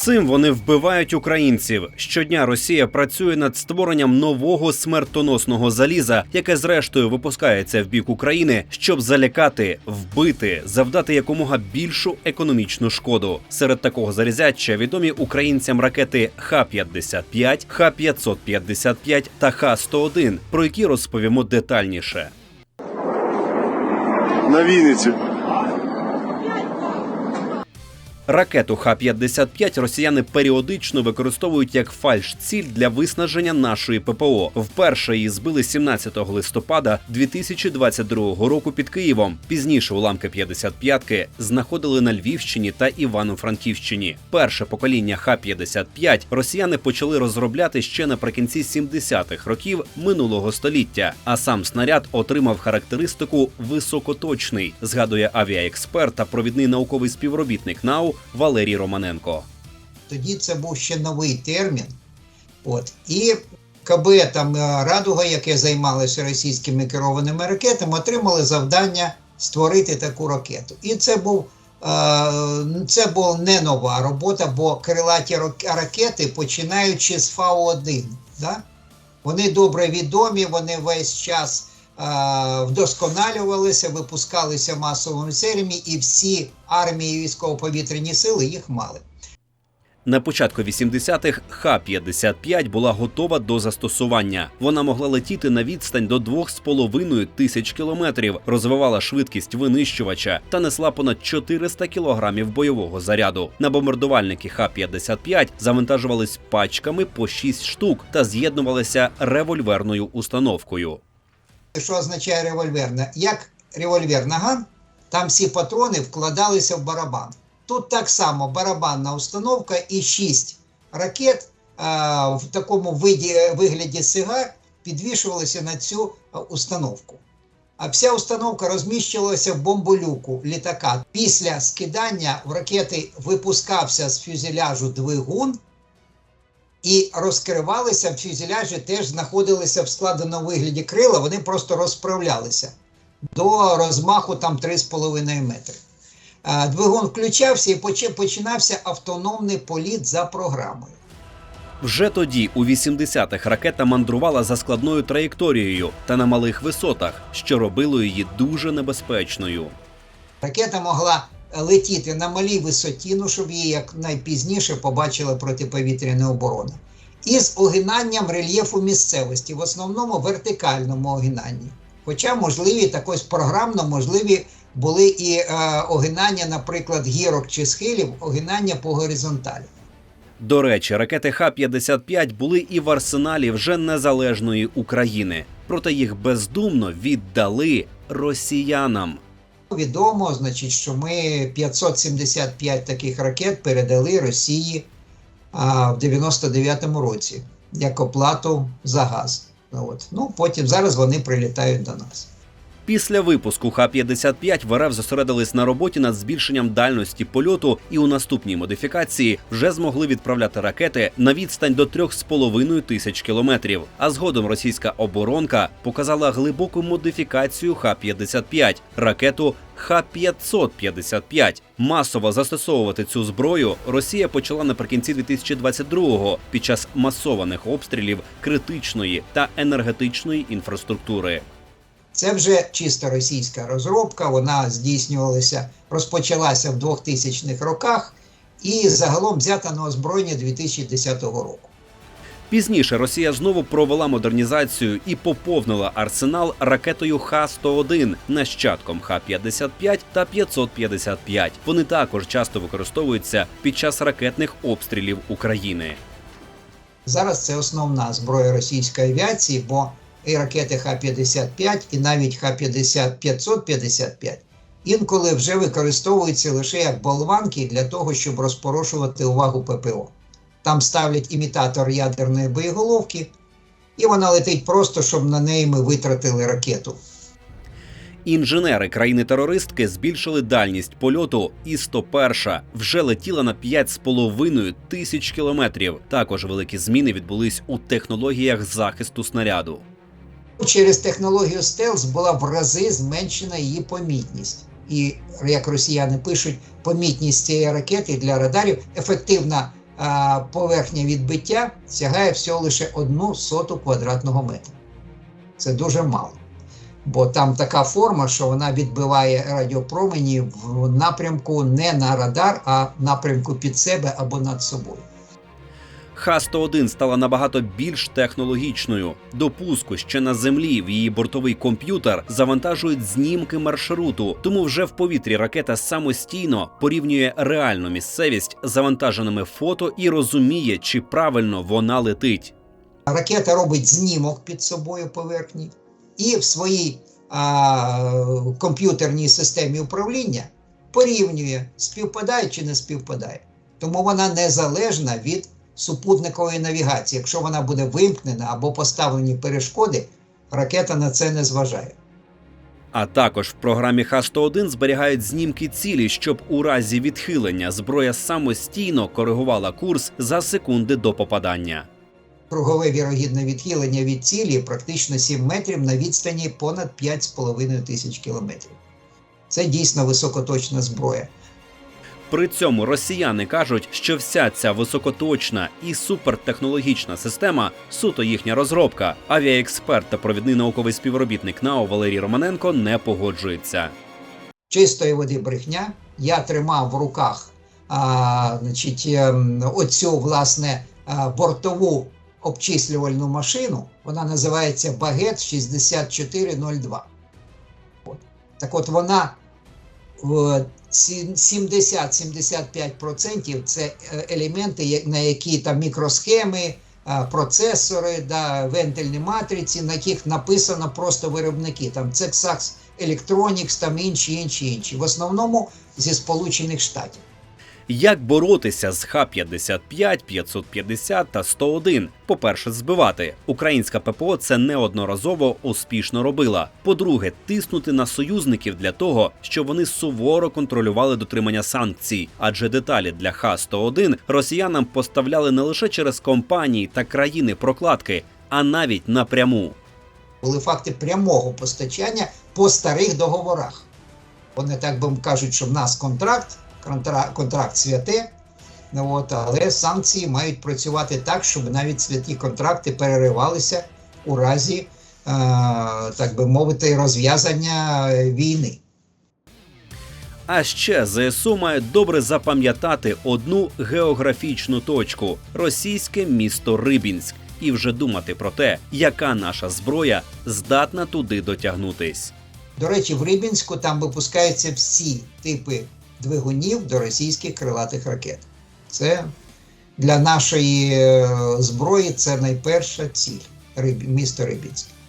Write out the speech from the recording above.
Цим вони вбивають українців. Щодня Росія працює над створенням нового смертоносного заліза, яке зрештою випускається в бік України, щоб залякати, вбити, завдати якомога більшу економічну шкоду. Серед такого залізяча відомі українцям ракети Х-55, Х-555 та Х-101, про які розповімо детальніше. на Вінниці. Ракету Х-55 росіяни періодично використовують як фальш-ціль для виснаження нашої ППО. Вперше її збили 17 листопада 2022 року під Києвом. Пізніше уламки 55-ки знаходили на Львівщині та Івано-Франківщині. Перше покоління Х-55 росіяни почали розробляти ще наприкінці 70-х років минулого століття. А сам снаряд отримав характеристику високоточний, згадує авіаексперт та провідний науковий співробітник НАУ Валерій Романенко. Тоді це був ще новий термін. От. І КБ там е, Радуга, яке займалося російськими керованими ракетами, отримали завдання створити таку ракету. І це був. е, Це була не нова робота, бо крилаті ракети, починаючи з Фау-1, да? вони добре відомі, вони весь час вдосконалювалися, випускалися масовими серіями, і всі армії військово-повітряні сили їх мали. На початку 80-х Х-55 була готова до застосування. Вона могла летіти на відстань до 2,5 тисяч кілометрів, розвивала швидкість винищувача та несла понад 400 кілограмів бойового заряду. На бомбардувальники Х-55 завантажувались пачками по 6 штук та з'єднувалися револьверною установкою. Що означає револьверна? Як револьвер наган, там всі патрони вкладалися в барабан. Тут так само барабанна установка і 6 ракет а, в такому виді, вигляді сигар підвішувалися на цю установку. А вся установка розміщувалася в бомболюку літака. Після скидання в ракети випускався з фюзеляжу двигун, і розкривалися в фюзеляжі, теж знаходилися в складеному вигляді крила, вони просто розправлялися до розмаху там 3,5 метри. Е, Двигун включався і починався автономний політ за програмою. Вже тоді, у 80-х, ракета мандрувала за складною траєкторією та на малих висотах, що робило її дуже небезпечною. Ракета могла летіти на малій висоті, ну щоб її як найпізніше побачила протиповітряна оборона. І з огинанням рельєфу місцевості, в основному вертикальному огинанні. Хоча можливі так ось програмно можливі були і е, огинання, наприклад, гірок чи схилів, огинання по горизонталі. До речі, ракети Х-55 були і в арсеналі вже незалежної України, проте їх бездумно віддали росіянам. Відомо, значить, що ми 575 таких ракет передали Росії а, в 99-му році як оплату за газ. Ну, От. Ну, потім зараз вони прилітають до нас. Після випуску Х-55 в РФ зосередились на роботі над збільшенням дальності польоту і у наступній модифікації вже змогли відправляти ракети на відстань до 3,5 тисяч кілометрів. А згодом російська оборонка показала глибоку модифікацію Х-55 – ракету Х-555. Масово застосовувати цю зброю Росія почала наприкінці 2022-го під час масованих обстрілів критичної та енергетичної інфраструктури. Це вже чисто російська розробка, вона здійснювалася, розпочалася в 2000-х роках і загалом взята на озброєння 2010 року. Пізніше Росія знову провела модернізацію і поповнила арсенал ракетою Х-101 нащадком Х-55 та 555. Вони також часто використовуються під час ракетних обстрілів України. Зараз це основна зброя російської авіації, бо і ракети Х-55, і навіть Х-555 інколи вже використовуються лише як болванки для того, щоб розпорошувати увагу ППО. Там ставлять імітатор ядерної боєголовки, і вона летить просто, щоб на неї ми витратили ракету. Інженери країни-терористки збільшили дальність польоту, і 101 вже летіла на 5,5 тисяч кілометрів. Також великі зміни відбулись у технологіях захисту снаряду. Через технологію стелс була в рази зменшена її помітність. І як росіяни пишуть, помітність цієї ракети для радарів ефективна а, поверхня відбиття сягає всього лише одну соту квадратного метра. Це дуже мало. Бо там така форма, що вона відбиває радіопромені в напрямку не на радар, а в напрямку під себе або над собою. Х-101 стала набагато більш технологічною. До пуску ще на землі в її бортовий комп'ютер завантажують знімки маршруту, тому вже в повітрі ракета самостійно порівнює реальну місцевість завантаженими фото і розуміє, чи правильно вона летить. Ракета робить знімок під собою поверхні і в своїй а, комп'ютерній системі управління порівнює, співпадає чи не співпадає. Тому вона незалежна від супутникової навігації. Якщо вона буде вимкнена або поставлені перешкоди, ракета на це не зважає. А також в програмі Х-101 зберігають знімки цілі, щоб у разі відхилення зброя самостійно коригувала курс за секунди до попадання. Кругове вірогідне відхилення від цілі практично 7 метрів на відстані понад 5,5 тисяч кілометрів. Це дійсно високоточна зброя. При цьому росіяни кажуть, що вся ця високоточна і супертехнологічна система суто їхня розробка. Авіаексперт та провідний науковий співробітник НАО Валерій Романенко не погоджується. чистої води брехня. Я тримав в руках а, значить, ем, оцю власне бортову обчислювальну машину. Вона називається Багет 6402. От. Так от вона 70-75% це е, елементи, на які там мікросхеми, процесори, да, вентильні матриці, на яких написано просто виробники. Там Цексакс Electronics, там інші, інші, інші. В основному зі Сполучених Штатів. Як боротися з Х-55, 550 та 101? По-перше, збивати. Українська ППО це неодноразово успішно робила. По-друге, тиснути на союзників для того, щоб вони суворо контролювали дотримання санкцій. Адже деталі для Х-101 росіянам поставляли не лише через компанії та країни прокладки, а навіть напряму. Були факти прямого постачання по старих договорах. Вони так би кажуть, що в нас контракт, контракт, контракт святе. Ну, от, але санкції мають працювати так, щоб навіть святі контракти переривалися у разі, е, так би мовити, розв'язання е, війни. А ще ЗСУ має добре запам'ятати одну географічну точку російське місто Рибінськ, і вже думати про те, яка наша зброя здатна туди дотягнутись. До речі, в Рибінську там випускаються всі типи двигунів до російських крилатих ракет. Це для нашої е, зброї це найперша ціль місто Рибінськ.